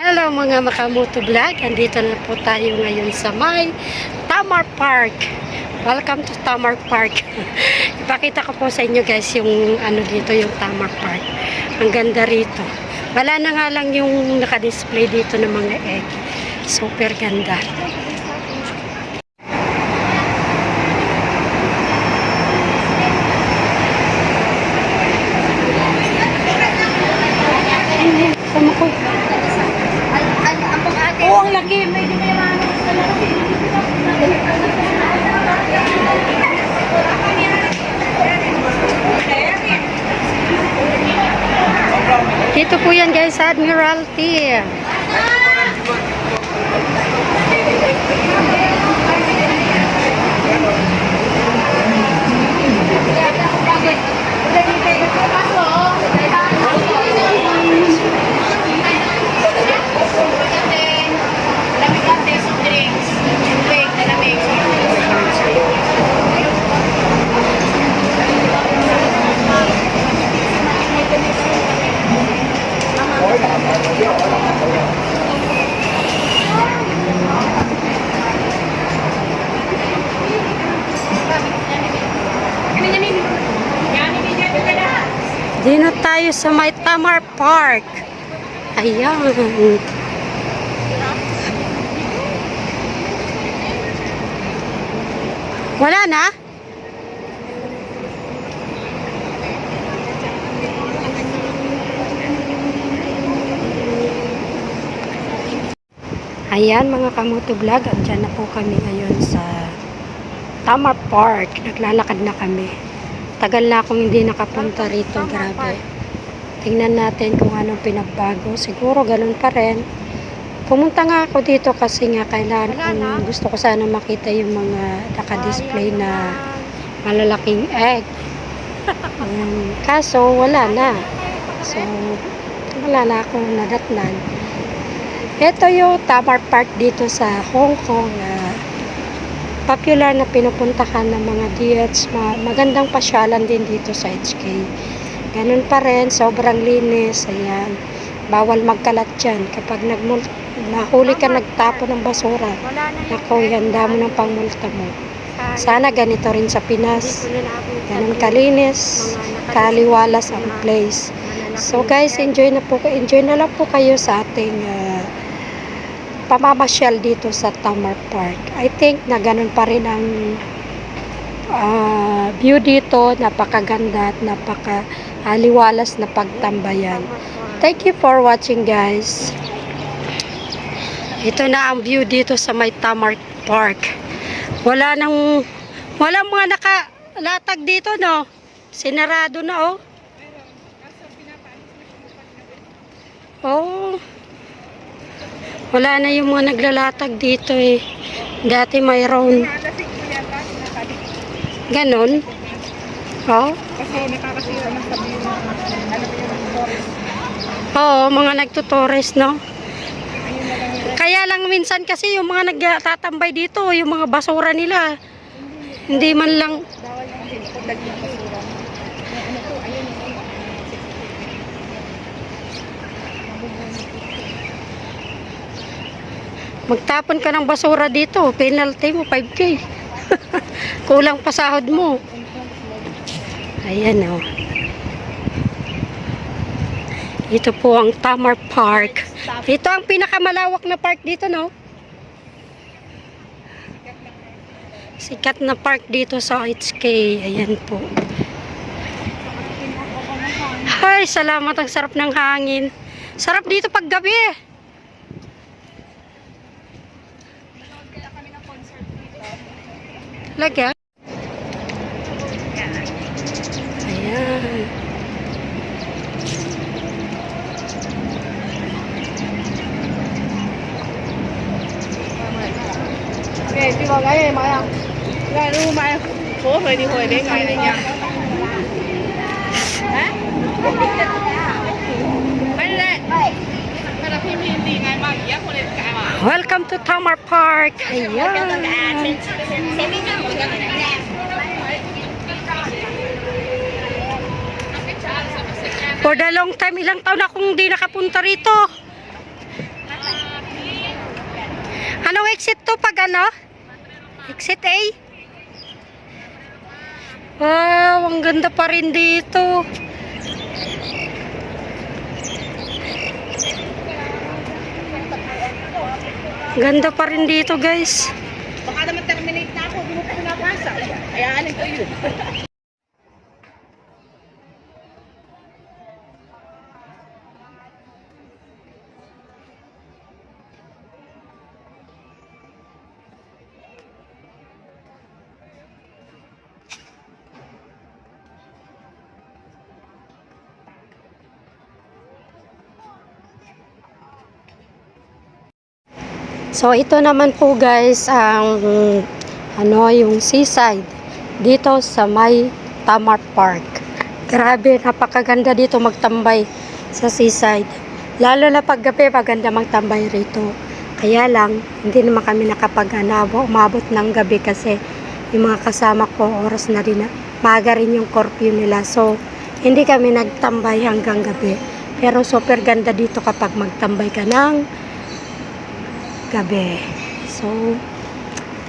Hello mga makamoto vlog, andito na po tayo ngayon sa may Tamar Park. Welcome to Tamar Park. Ipakita ko po sa inyo guys yung ano dito, yung Tamar Park. Ang ganda rito. Wala na nga lang yung nakadisplay dito ng mga egg. Super ganda. Sama ko. Sa Admiralty. Tayo sa may Tamar Park. Ayan. Wala na? Ayan mga kamoto vlog, andyan na po kami ngayon sa Tamar Park. Naglalakad na kami. Tagal na akong hindi nakapunta rito, grabe. Tingnan natin kung anong pinagbago. Siguro ganun pa rin. Pumunta nga ako dito kasi nga kailangan kung gusto ko sana makita yung mga naka-display na malalaking egg. Um, kaso wala na. So wala na akong nadatnan. Ito yung Tamar Park dito sa Hong Kong. ah, popular na pinupuntahan ng mga DH. Ma- magandang pasyalan din dito sa HK. Ganun pa rin, sobrang linis. Ayan. Bawal magkalat dyan. Kapag nagmul nahuli ka nagtapo ng basura, ako, handa mo ng pangmulta mo. Sana ganito rin sa Pinas. Ganun kalinis, kaliwalas ang place. So guys, enjoy na po enjoy na lang po kayo sa ating ah, pamamasyal dito sa Tamar Park. I think na ganun pa rin ang ah, view dito, napakaganda at napakaliwalas na pagtambayan. Thank you for watching guys. Ito na ang view dito sa may Tamar Park. Wala nang wala mga nakalatag dito no. Sinarado na oh. Oh. Wala na yung mga naglalatag dito eh. Dati mayroon. Ganon. Oh. Kasi nakakasira ng sabi yung mga, ano yung forest. Oo, mga nagtutourist, no? Kaya lang minsan kasi yung mga nagtatambay dito, yung mga basura nila, hindi man lang, bawal lang din ng basura. Ano to, ayun ano. magtapon ka ng basura dito, penalty mo, 5K. Kulang pa sahod mo. Ayan, oh. Ito po ang Tamar Park. Ito ang pinakamalawak na park dito, no? Sikat na park dito sa HK. Ayan po. Ay, salamat. Ang sarap ng hangin. Sarap dito pag gabi. Talaga? Ayan. Okay, đi vào cái này mà không? Cái lúc mà phố rồi đi hồi đến ngày này nha. Hả? Bánh lên. Cái là phim phim gì ngày mà á, cô lên cái mà. Welcome to Tamar Park. Ayan. For the long time, ilang taon akong hindi nakapunta rito. exit to pag ano? Exit A? Wow, ang ganda pa rin dito. Ganda pa rin dito, guys. Baka naman terminate na ako, hindi mo pa pinapasa. Ayaan ko yun. So ito naman po guys ang ano yung seaside dito sa may Tamar Park. Grabe, napakaganda dito magtambay sa seaside. Lalo na pag gabi, maganda magtambay rito. Kaya lang, hindi naman kami nakapag-anabo, umabot ng gabi kasi yung mga kasama ko, oras na rin, na- maaga rin yung curfew nila. So, hindi kami nagtambay hanggang gabi. Pero super ganda dito kapag magtambay ka ng gabi. So,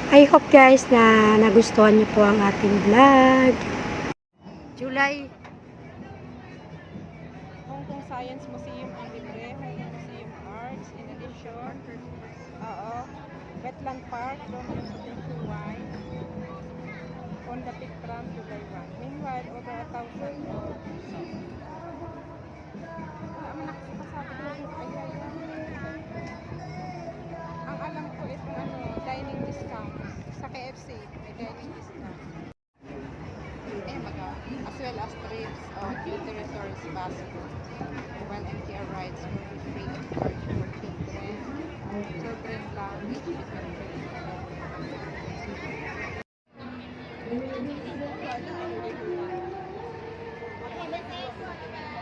I hope guys na nagustuhan niyo po ang ating vlog. July. Hong Kong Science Museum ang libre, Hong Kong Museum Arts, in addition, oo, Wetland Park, Roman Wine, Honda Pick Tram, July 1. Meanwhile, over a thousand more. Wala discount. Sa KFC, may dining discount. Eh, maga, as well as trips of literatures basket. When MTR rides will be free of charge for children. Children lang, age between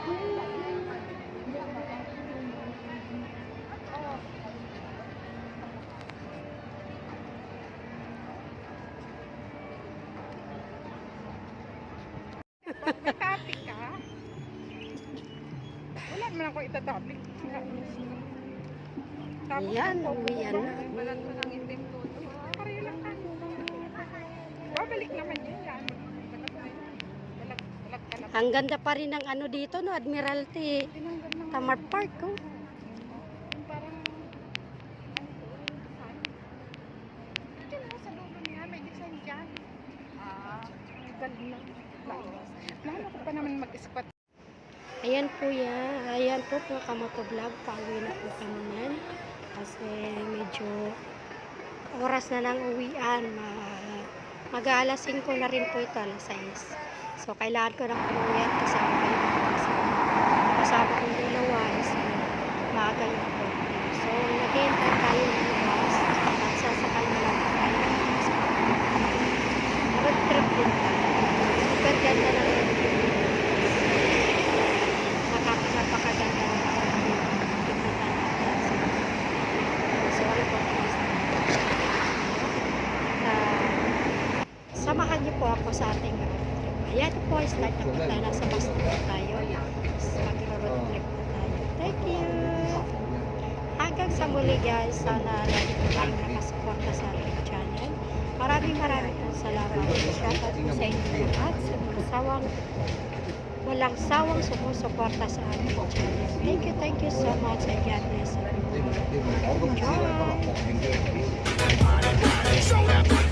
3 Topic ka? Wala naman ako itatopic. Tapos Ayan, ang uwian na. Balat ko ng itim ko. Pareho lang tayo. Babalik naman yun yan. Ka. Ang ganda pa rin ng ano dito, no? Admiralty Tamar Park, oh. yung parang ano Ito na sa dulo niya, may design dyan. Ah, ang galing na. Lalo ko pa naman mag-spot. Ayan po yan. Ayan po po kamoto vlog. Pauwi na po kami yan. Kasi medyo oras na ng uwian. Ma mag-aalas 5 na rin po ito. Alas 6. So, kailangan ko ng umuwi at kasama yung mga kasama. Kong dalawa is maaga yung po. So, naghihintay tayo ng bus at sasakay na lang tayo. Road trip din tayo. Super ganda ng road trip. Nakakapakaganda ng road trip. Nakikita natin. So, sorry po guys. Ah, samahan niyo po ako sa ating road trip. Ayan po, start na po tayo. Nasa bus na po tayo. Mag-road trip po tayo. Thank you! Hanggang sa muli guys, sana po tayong nakasuporta sa ating channel. Maraming maraming po salamat. Shoutout po sa inyo lahat sa mga sawang walang sawang sumusuporta sa ating channel. Thank you, thank you so much and God bless everyone. Enjoy!